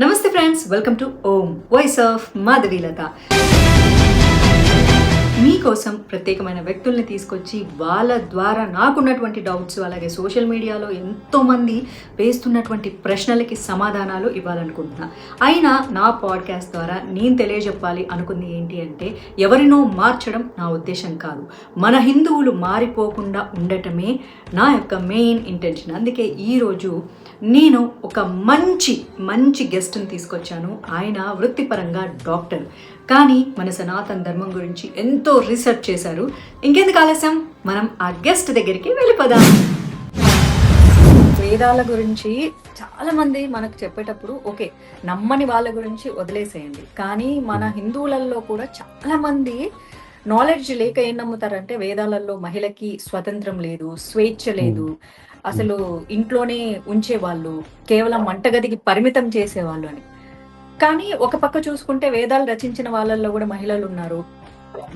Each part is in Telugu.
ನಮಸ್ತೆ friends welcome to Om voice of Madhavi Latha మీకోసం ప్రత్యేకమైన వ్యక్తుల్ని తీసుకొచ్చి వాళ్ళ ద్వారా నాకున్నటువంటి డౌట్స్ అలాగే సోషల్ మీడియాలో ఎంతోమంది వేస్తున్నటువంటి ప్రశ్నలకి సమాధానాలు ఇవ్వాలనుకుంటున్నా. అయినా నా పాడ్కాస్ట్ ద్వారా నేను తెలియజెప్పాలి అనుకుంది ఏంటి అంటే ఎవరినో మార్చడం నా ఉద్దేశం కాదు. మన హిందువులు మారిపోకుండా ఉండటమే నా యొక్క మెయిన్ ఇంటెన్షన్ అందుకే ఈరోజు నేను ఒక మంచి మంచి గెస్ట్ని తీసుకొచ్చాను. ఆయన వృత్తిపరంగా డాక్టర్ కానీ మన సనాతన ధర్మం గురించి ఎంతో రీసెర్చ్ చేశారు. ఇంకెందుకు ఆలస్యం? మనం ఆ గెస్ట్ దగ్గరికి వెళ్ళిపోదాం. వేదాల గురించి చాలా మంది మనకు చెప్పేటప్పుడు ఓకే నమ్మని వాళ్ళ గురించి వదిలేసేయండి. కానీ మన హిందువులలో కూడా చాలా మంది నాలెడ్జ్ లేక ఏం నమ్ముతారంటే వేదాలలో మహిళకి స్వతంత్రం లేదు స్వేచ్ఛ లేదు. అసలు ఇంట్లోనే ఉంచేవాళ్ళు కేవలం వంటగదికి పరిమితం చేసేవాళ్ళు అని. కానీ ఒక పక్క చూసుకుంటే వేదాలు రచించిన వాళ్ళల్లో కూడా మహిళలు ఉన్నారు.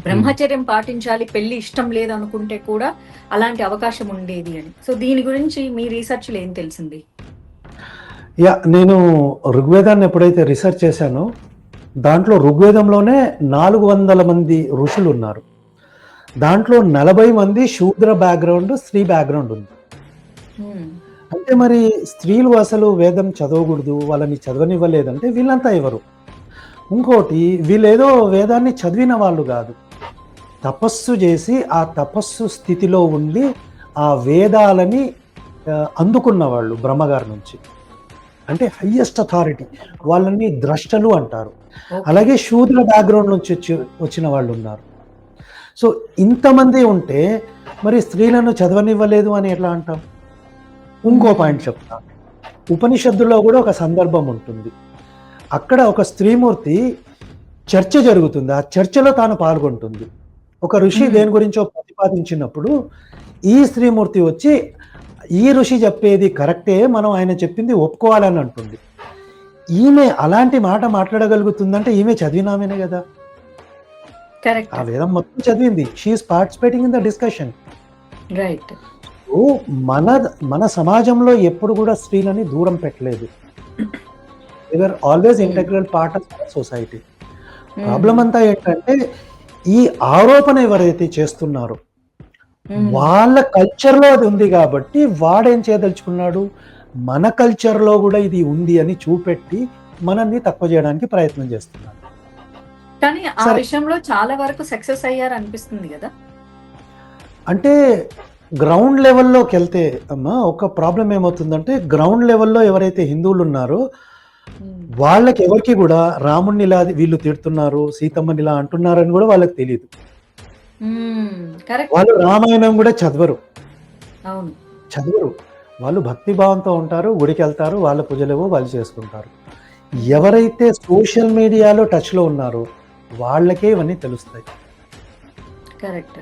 బ్రహ్మచర్యం పాటించాలి పెళ్ళి ఇష్టం లేదు అనుకుంటే కూడా అలాంటి అవకాశం ఉండేది అని. సో దీని గురించి మీ రీసెర్చ్లో ఏం తెలిసింది? యా నేను ఋగ్వేదాన్ని ఎప్పుడైతే రీసెర్చ్ చేశానో దాంట్లో ఋగ్వేదంలోనే నాలుగు వందల మంది ఋషులు ఉన్నారు. దాంట్లో నలభై మంది శూద్ర బ్యాక్గ్రౌండ్ స్త్రీ బ్యాక్గ్రౌండ్ ఉంది. అంటే మరి స్త్రీలు అసలు వేదం చదవకూడదు వాళ్ళని చదవనివ్వలేదంటే వీళ్ళంతా ఎవరు? ఇంకోటి వీళ్ళేదో వేదాన్ని చదివిన వాళ్ళు కాదు. తపస్సు చేసి ఆ తపస్సు స్థితిలో ఉండి ఆ వేదాలని అందుకున్న వాళ్ళు బ్రహ్మగారి నుంచి. అంటే హయ్యెస్ట్ అథారిటీ వాళ్ళని ద్రష్టలు అంటారు. అలాగే శూద్ర బ్యాక్గ్రౌండ్ నుంచి వచ్చి వచ్చిన వాళ్ళు ఉన్నారు. సో ఇంతమంది ఉంటే మరి స్త్రీలను చదవనివ్వలేదు అని ఎట్లా అంటాం? ఇంకో పాయింట్ చెప్తా. ఉపనిషత్తులో కూడా ఒక సందర్భం ఉంటుంది. అక్కడ ఒక స్త్రీమూర్తి చర్చ జరుగుతుంది. ఆ చర్చలో తాను పాల్గొంటుంది. ఒక ఋషి. దేని గురించో ప్రతిపాదించినప్పుడు ఈ స్త్రీమూర్తి వచ్చి ఈ ఋషి చెప్పేది కరెక్టే మనం ఆయన చెప్పింది ఒప్పుకోవాలని అంటుంది. ఈమె అలాంటి మాట మాట్లాడగలుగుతుందంటే ఈమె చదివినామేనే కదా. ఆ వేదం మొత్తం చదివింది. She's participating in the discussion right మన మన సమాజంలో ఎప్పుడు కూడా స్త్రీలని దూరం పెట్టలేదు. Are always integral part of society problem అంతా ఏంటంటే ఈ ఆరోపణ ఎవరైతే చేస్తున్నారో వాళ్ళ కల్చర్లో అది ఉంది కాబట్టి వాడేం చేయదలుచుకున్నాడు? మన కల్చర్లో కూడా ఇది ఉంది అని చూపెట్టి మనల్ని తక్కువ చేయడానికి ప్రయత్నం చేస్తున్నాడు కానీ ఆ. విషయంలో చాలా వరకు సక్సెస్ అయ్యారు అనిపిస్తుంది కదా? అంటే గ్రౌండ్ లెవెల్లోకి వెళ్తే అమ్మా ఒక ప్రాబ్లం ఏమవుతుందంటే గ్రౌండ్ లెవెల్లో ఎవరైతే హిందువులు ఉన్నారో వాళ్ళకి ఎవరికి కూడా రాముణ్ణి ఇలా వీళ్ళు తిడుతున్నారు సీతమ్మని ఇలా అంటున్నారని కూడా వాళ్ళకి తెలియదు. కరెక్ట్ వాళ్ళు రామాయణం కూడా చదవరు. చదవరు. వాళ్ళు భక్తి భావంతో ఉంటారు గుడికి వెళ్తారు వాళ్ళ పూజలేవో వాళ్ళు చేసుకుంటారు. ఎవరైతే సోషల్ మీడియాలో టచ్లో ఉన్నారో వాళ్ళకే ఇవన్నీ తెలుస్తాయి. కరెక్ట్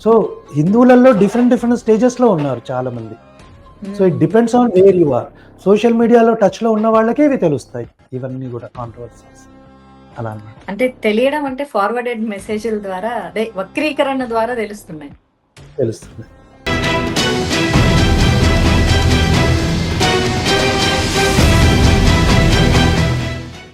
సో హిందువులలో డిఫరెంట్ డిఫరెంట్ స్టేజెస్లో ఉన్నారు చాలా మంది so it depends on where you are social మీడియాలో టచ్లో ఉన్న వాళ్ళకే ఇవి తెలుస్తాయి. ఇవన్నీ కూడా కాంట్రవర్సీస్ అలా అంటే తెలియడం అంటే ఫార్వర్డెడ్ మెసేజ్ల ద్వారా అదే వక్రీకరణ ద్వారా తెలుస్తున్నాయి. తెలుస్తుంది